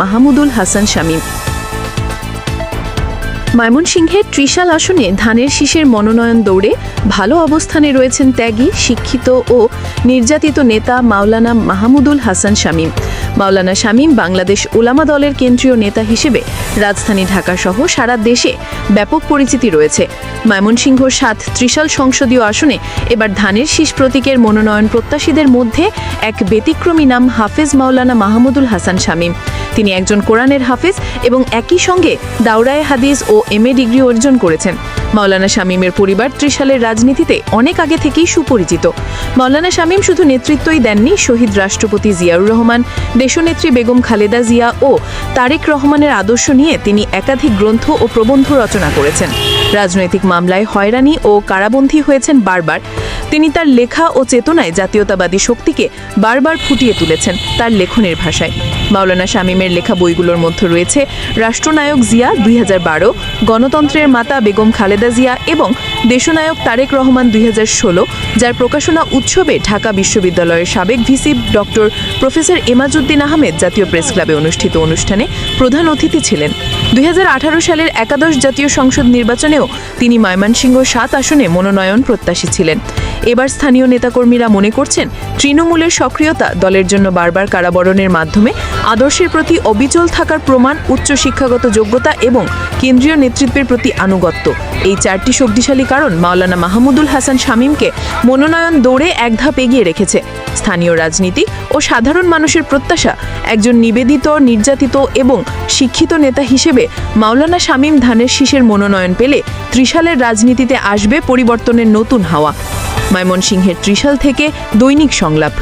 মাহমুদুল হাসান শামীম। ময়মনসিংহের ত্রিশাল আসনে ধানের শীষের মনোনয়ন দৌড়ে ভালো অবস্থানে রয়েছেন ত্যাগী, শিক্ষিত ও নির্যাতিত নেতা মাওলানা মাহমুদুল হাসান শামীম। মাওলানা শামীম বাংলাদেশ ওলামা দলের কেন্দ্রীয় নেতা হিসেবে রাজধানী ঢাকাসহ সারা দেশে ব্যাপক পরিচিতি রয়েছে। ময়মনসিংহ সাত ত্রিশাল সংসদীয় আসনে এবার ধানের শীষ প্রতীকের মনোনয়ন প্রত্যাশীদের মধ্যে এক ব্যতিক্রমী নাম হাফেজ মাওলানা মাহমুদুল হাসান শামীম। তিনি একজন কোরআনের হাফেজ এবং একই সঙ্গে দাউরায়ে হাদিস ও এম এ ডিগ্রি অর্জন করেছেন। মাওলানা শামীমের পরিবার ত্রিশালের রাজনীতিতে অনেক আগে থেকেই সুপরিচিত। মাওলানা শামীম শুধু নেতৃত্বই দেননি, শহীদ রাষ্ট্রপতি জিয়াউর রহমান দেশনেত্রী বেগম খালেদা জিয়া ও তারেক রহমানের আদর্শ নিয়ে তিনি একাধিক গ্রন্থ ও প্রবন্ধ রচনা করেছেন। রাজনৈতিক মামলায় হয়রানি ও কারাবন্ধী হয়েছেন বারবার। তিনি তার লেখা ও চেতনায় জাতীয়তাবাদী শক্তিকে বারবার ফুটিয়ে তুলেছেন তার লেখনের ভাষায়। মাওলানা শামীমের লেখা বইগুলোর মধ্যে রয়েছে রাষ্ট্রনায়ক জিয়া দুই হাজার বারো, গণতন্ত্রের মাতা বেগম খালেদা জিয়া এবং দেশনায়ক তারেক রহমান দুই হাজার ষোলো, যার প্রকাশনা উৎসবে ঢাকা বিশ্ববিদ্যালয়ের সাবেক VC doctor professor Emajuddin Ahmed জাতীয় প্রেস ক্লাবে অনুষ্ঠিত অনুষ্ঠানে প্রধান অতিথি ছিলেন। দুই হাজার আঠারো সালের একাদশ জাতীয় সংসদ নির্বাচনেও তিনি ময়মনসিংহ সাত আসনে মনোনয়ন প্রত্যাশী ছিলেন। এবার স্থানীয় নেতাকর্মীরা মনে করছেন, তৃণমূলের সক্রিয়তা দলের জন্য বারবার কারাবরণের মাধ্যমে আদর্শের প্রতি অবিচল থাকার প্রমাণ উচ্চ শিক্ষাগত যোগ্যতা এবং কেন্দ্রীয় নেতৃত্বের প্রতি আনুগত্য। এই চারটি শক্তিশালী কারণ মাওলানা মাহমুদুল হাসান শামীমকে মনোনয়ন দৌড়ে এক ধাপ এগিয়ে রেখেছে। স্থানীয় রাজনীতি ও সাধারণ মানুষের প্রত্যাশা একজন নিবেদিত, নির্যাতিত এবং শিক্ষিত নেতা হিসেবে মাওলানা শামীম ধানের শীষের মনোনয়ন পেলে ত্রিশালের রাজনীতিতে আসবে পরিবর্তনের নতুন হাওয়া। ময়মনসিংহের ত্রিশাল থেকে দৈনিক সংলাপ।